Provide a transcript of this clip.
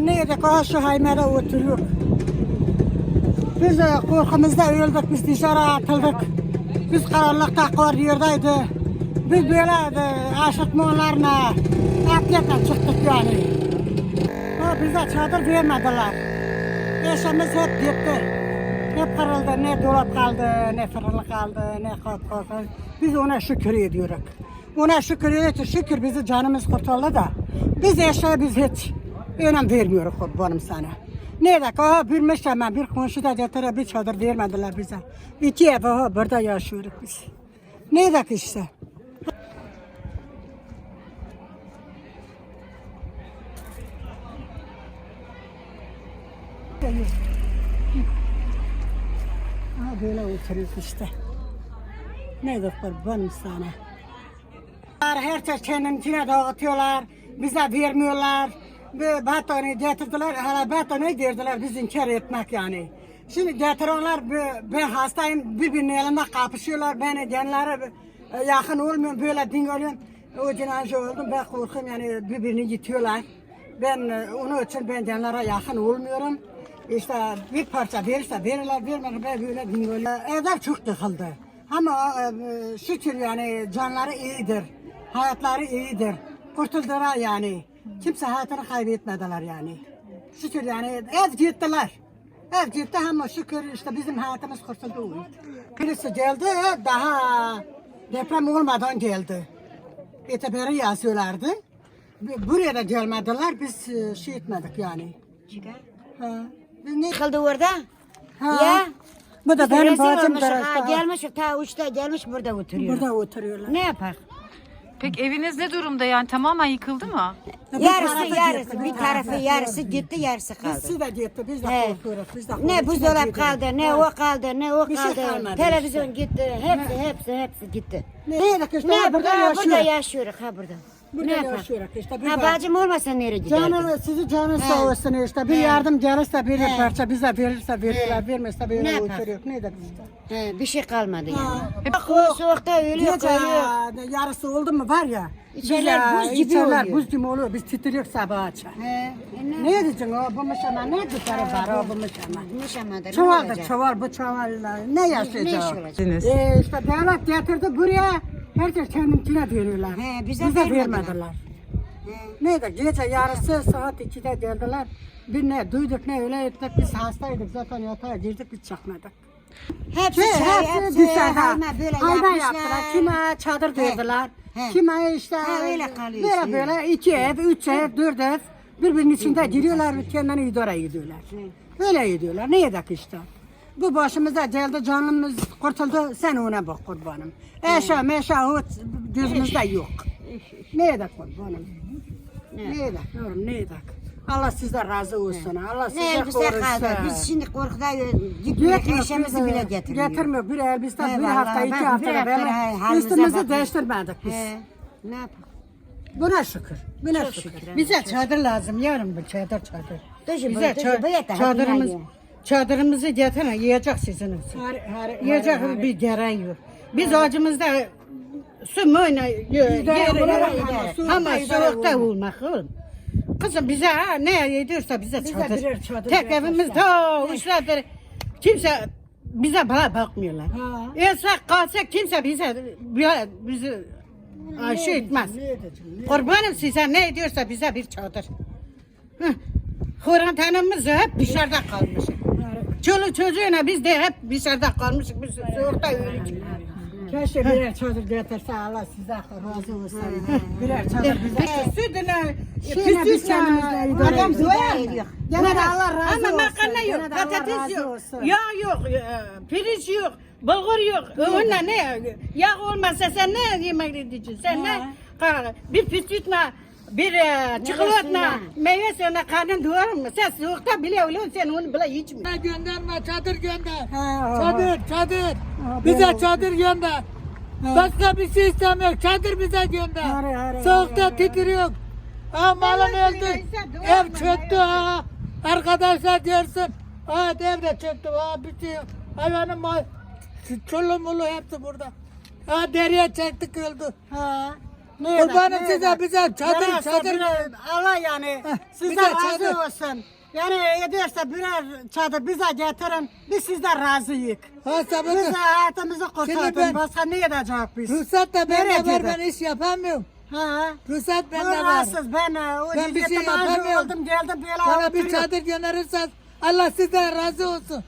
neydik? Aha şu haymada oturuyor. Biz e, korkumuzda öldük, biz dışarı atıldık. Biz karanlıkta koridordaydı. Biz böyle e, aşıtmalarına atletle çıktık yani. Ha, bize çadır vermediler. Eşimiz hep gitti. Hep kırıldı, ne dolap kaldı, ne fırın kaldı, ne kap kaldı. Biz ona şükür ediyoruz. Ona şükür ediyoruz, şükür bizi canımız kurtuldu da. Biz eşya biz hiç önem vermiyoruz kurbanım sana. Ne de aha bilmiş hemen bir komşu da getire bir çadır vermediler bize. İki ev aha burada yaşıyoruz biz. Ne de işte. Ha böyle oturuyoruz işte. Ne de kurbanım sana. Her şey kendine dağıtıyorlar, bize vermiyorlar. Ve batonu getirdiler, hala batonu verdiler biz inkar etmek yani. Şimdi getirenler ben hastayım birbirinin elinde kapışıyorlar. Beni genlere e, yakın olmuyorum böyle din oluyorum. O cenaze oldum ben korkuyorum yani birbirini yitiyorlar. Ben e, onun için ben genlere yakın olmuyorum. İşte bir parça verirse verirler, vermezse ben böyle din oluyorum. Evler çok tıkıldı. Ama e, şükür yani canları iyidir. Hayatları iyidir. Kurtuldular yani. Kimse hayatını kaybetmediler yani. Şükür yani ev gittiler. Ev gitti ama şükür işte bizim hayatımız kurtuldu. Birisi geldi daha deprem olmadan geldi. İtibari yazıyorlardı. Buraya da gelmediler biz e, şey etmedik yani. Ha. Biz ne? Yıkıldı orada. Ha. Ya. Bu da benim bacım da gelmiş ta uçta gelmiş burada oturuyor. burada oturuyorlar. Ne yapar? Peki eviniz ne durumda yani tamamen yıkıldı mı? Yarısı tarafı yarısı gitti, bir tarafı yarısı gitti yarısı kaldı. Biz de gitti, biz de He. korkuyoruz, biz de Ne korkuyoruz. buzdolap Gidiyor. kaldı, ne o kaldı, ne o Bir şey kaldı. kalmadı Televizyon gitti, hepsi hepsi hepsi gitti. Ne Ne burada burada yaşıyoruz. yaşıyoruz ha burada. Burada ne yapar? yaşıyoruz işte. Bir Ha bak- bacım olmasa nereye giderdik? Canı, sizi canı sağ olsun işte. Bir He. yardım gelirse bir He. parça bize verirse verirler, vermezse Ne böyle yapar? oturuyor. Ne dedik işte. He, bir şey kalmadı yani. Ha. Bak o soğukta ölüyor, Gece ölüyor. yarısı oldu mu var ya. İçerler biz, buz gibi içerler oluyor. buz gibi oluyor. Biz titriyoruz sabah akşam. He, e ne? Ne diyeceksin o bu mışama ne dikleri var o bu mışama. Konuşamadı, ne Çuval da olacak? çuval bu çuvalla ne Ne iş yaşayacak? olacak? Ee, işte devlet getirdi buraya herkes kendimkine veriyorlar. He, bize Bize vermediler. vermediler. Neydi gece yarısı saat 2'de geldiler. Bir ne duyduk ne öyle ettik biz hastaydık zaten yatağa girdik biz çıkmadık. Hepsi Şey, şey, hepsi dışarıda. Hayvan yaptılar. Kime çadır He. verdiler. He. Kime işte Ha, öyle kalıyor böyle böyle iki ev, üç ev, dört ev birbirinin içinde giriyorlar kendini idare ediyorlar. Böyle ediyorlar. Ne yedik işte. Bu başımıza geldi canımız kurtuldu sen ona bak kurbanım. Eşya meşa o gözümüzde yok. Ne yedik kurbanım? Ne yedik yavrum ne yedik? Allah size razı olsun. Allah size Ne elbise korusun. kaldı. Biz şimdi korkuda Eşyamızı biz, bile getirmiyor. Getirmiyor. Bir elbise He, bir hafta, iki hafta böyle üstümüzü değiştirmedik biz. Ne yapalım? Buna şükür. Buna şükür. şükür, Bize çadır lazım yarın bu çadır çadır. Bize bu, dışı ça- bu yeter. çadırımız, çadırımızı getirin yiyecek sizin için. Yiyecek bir geren yok. Biz acımızda su olarak idare. ama Soğukta olmak oğlum. Kızım bize ha, ne yediyorsa bize Bize çadır. birer çadır Tek evimiz ta uçlardır. Kimse bize bana bakmıyorlar. Ha. Yasak kalsa kimse bize bizi şey etmez. Kurbanım size ne ediyorsa bize bir çadır. Hıh. Karantinamız hep dışarıda kalmış. Çoluk çocuğuna biz de hep dışarıda kalmışız. Biz soğukta ölüyoruz. Keşke birer çadır getirse Allah size razı olsun. birer çadır bize. Sütüne, püsküsüne, adam doyar. ediyor. Gene de Allah razı olsun. Ama makarna yok, Gene de Allah patates razı yok, olsun. yağ yok, e, pirinç yok, bulgur yok. Onunla ne? Yağ olmazsa sen ne yemek edeceksin? Sen ne? Ka- Bir biskütle, bir e, çikolata, meyve suyuna karnın doyar mı? Sen soğukta bile ölüyorsun, sen onu bile içmiyorsun. gönderme çadır gönder. Ha, Çadır çadır. Ha, Bize çadır gönder. Başka bir şey istemiyor. Çadır bize gönder. Hare, hare, Soğukta titriyor. Ha malın öldü. Ev çöktü ha. Arkadaşlar diyorsun. Ha ev de çöktü. Ha bitiyor. Hayvanın mal. Çolum mulu hepsi burada. Ha deriye çektik öldü. Ha. Ne Kurbanım ne size bize çadır Neresi çadır. Allah yani bize sizden razı çadır. olsun. Yani ederse birer çadır bize getirin. Biz sizden razıyız. Ha Biz sabah hayatımızı kurtardın. Başka ne edecek biz? ruhsat da bende var ben iş yapamıyorum. Ha? Ruhsat Ben bende var. rahatsız ben. e, O Ben bir şey yapamıyorum. Oldum geldim böyle Bana bir çadır gönderirseniz Allah sizden razı olsun.